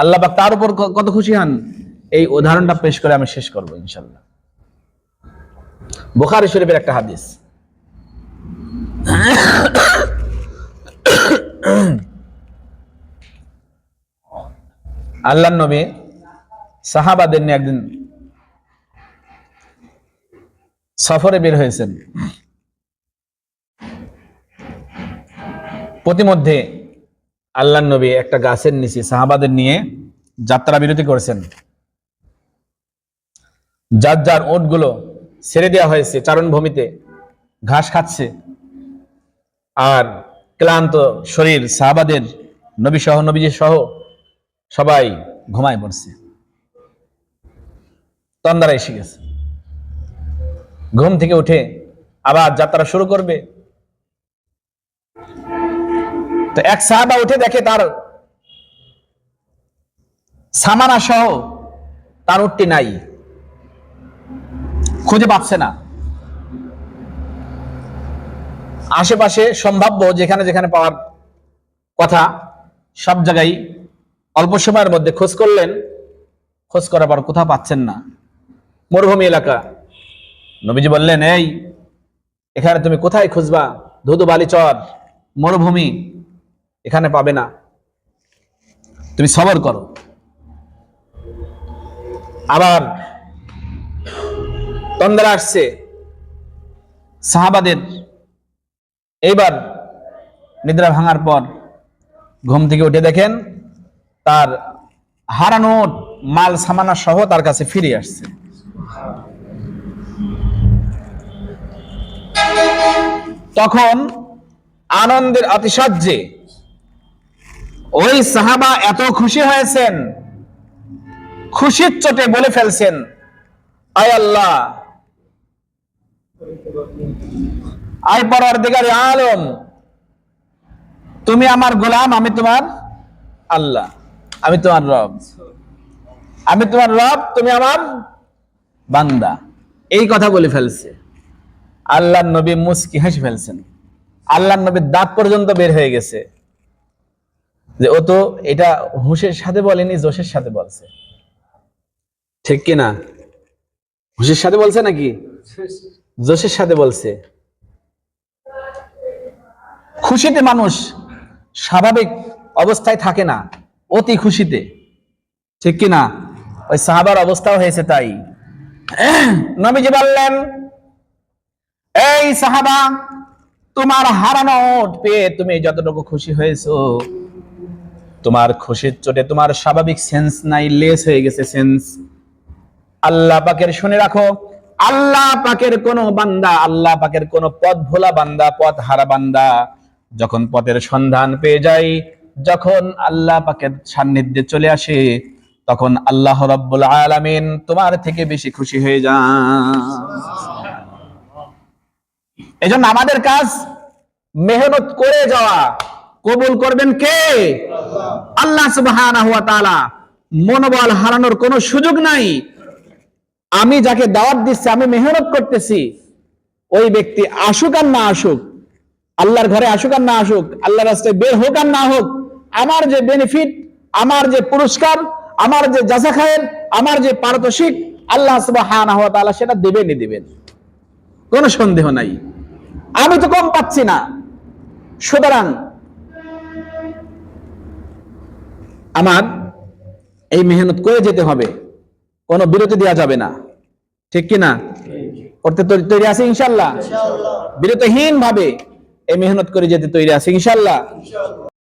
আল্লাহ পাক তার উপর কত খুশি হন? এই উদাহরণটা পেশ করে আমি শেষ করব ইনশাল্লাহ বুখারী শরীফের একটা হাদিস। আল্লাহ নবী সাহাবাদের একদিন সফরে বের হয়েছেন। প্রতিমধ্যে আল্লাহ নবী একটা গাছের নিচে সাহাবাদের নিয়ে যাত্রা বিরতি করেছেন। যার যার ওটগুলো ছেড়ে দেওয়া হয়েছে চারণভূমিতে ঘাস খাচ্ছে আর ক্লান্ত শরীর সাহাবাদের নবী সহ নবীজি সহ সবাই ঘুমায় পড়ছে। তন্দারা এসে গেছে। ঘুম থেকে উঠে আবার যাত্রা শুরু করবে। তো এক সাহাবা উঠে দেখে তার সামানা সহ তার উঠটি নাই। খুঁজে পাচ্ছে না। আশেপাশে সম্ভাব্য যেখানে যেখানে পাওয়ার কথা, সব জায়গায় অল্প সময়ের মধ্যে খোঁজ করলেন, খোঁজ করার পর কোথাও পাচ্ছেন না। মরুভূমি এলাকা। নবীজি বললেন, এই, এখানে তুমি কোথায় খুঁজবা? ধুধু বালিচর, মরুভূমি এখানে পাবে না। তুমি সবর করো। আবার তন্দ্রা আসছে। সাহাবাদের এইবার নিদ্রা ভাঙার পর ঘুম থেকে উঠে দেখেন তার হারানো মাল সামানা সহ তার কাছে ফিরে আসছে। তখন আনন্দের অতিশয্যে ওই সাহাবা এত খুশি হয়েছেন। খুশির চোটে বলে ফেলছেন। আয় আল্লাহ। আয় পরার দিগার আলম। তুমি আমার গোলাম, আমি তোমার আল্লাহ। আমি তোমার রব। আমি তোমার রব, তুমি আমার বান্দা। এই কথা বলে ফেলছে। আল্লাহ নবী মুস্কি হেসে ফেলছেন। আল্লাহ নবীর দাঁত পর্যন্ত বের হয়ে গেছে। যে ও তো এটা হুশের সাথে বলেনি, জোশের সাথে বলছে। ঠিক কি না হুশের সাথে বলছে নাকি? জোশের সাথে বলছে। খুশিতে মানুষ স্বাভাবিক অবস্থায় থাকে না, অতি খুশিতে। ঠিক কি না ওই সাহাবার অবস্থাও হয়েছে তাই। নবীজি বললেন, এই সাহাবা, তোমার হারানো পেয়ে তুমি যতটুকু খুশি হয়েছো তোমার খুশির চোটে তোমার স্বাভাবিক সেন্স নাই লেস হয়ে গেছে সেন্স আল্লাহ পাকের শুনে রাখো, আল্লাহ পাকের কোন বান্দা, আল্লাহ পাকের কোন পথ ভোলা বান্দা, পথ হারা বান্দা যখন পথের সন্ধান পেয়ে যায়, যখন আল্লাহ পাকের সান্নিধ্যে চলে আসে, তখন আল্লাহ রব্বুল আলামিন তোমার থেকে বেশি খুশি হয়ে যান। এজন্য আমাদের কাজ মেহনত করে যাওয়া। কবুল করবেন কে? আল্লাহ তাআলা। মনোবল হারানোর কোনো সুযোগ নাই। আমি যাকে দাওয়াত দিচ্ছি, আমি মেহনত করতেছি, ওই ব্যক্তি আসুক আর না আসুক, আল্লাহর ঘরে আসুক আর না আসুক, আল্লাহর রাস্তায় বের হোক আর না হোক, আমার যে বেনিফিট আমার যে পুরস্কার, আমার যে জাজা খায়ের, আমার যে পারিতোষিক, আল্লাহ তাআলা সেটা দেবেনই দিবেন। কোনো সন্দেহ নাই। আমি তো কম পাচ্ছি না। সুতরাং আমার এই মেহনত করে যেতে হবে। কোনো বিরতি দেওয়া যাবে না। ঠিক কিনা? করতে তৈরি আছে ইনশাল্লাহ। বিরতিহীন ভাবে এই মেহনত করে যেতে তৈরি আছে ইনশাল্লাহ।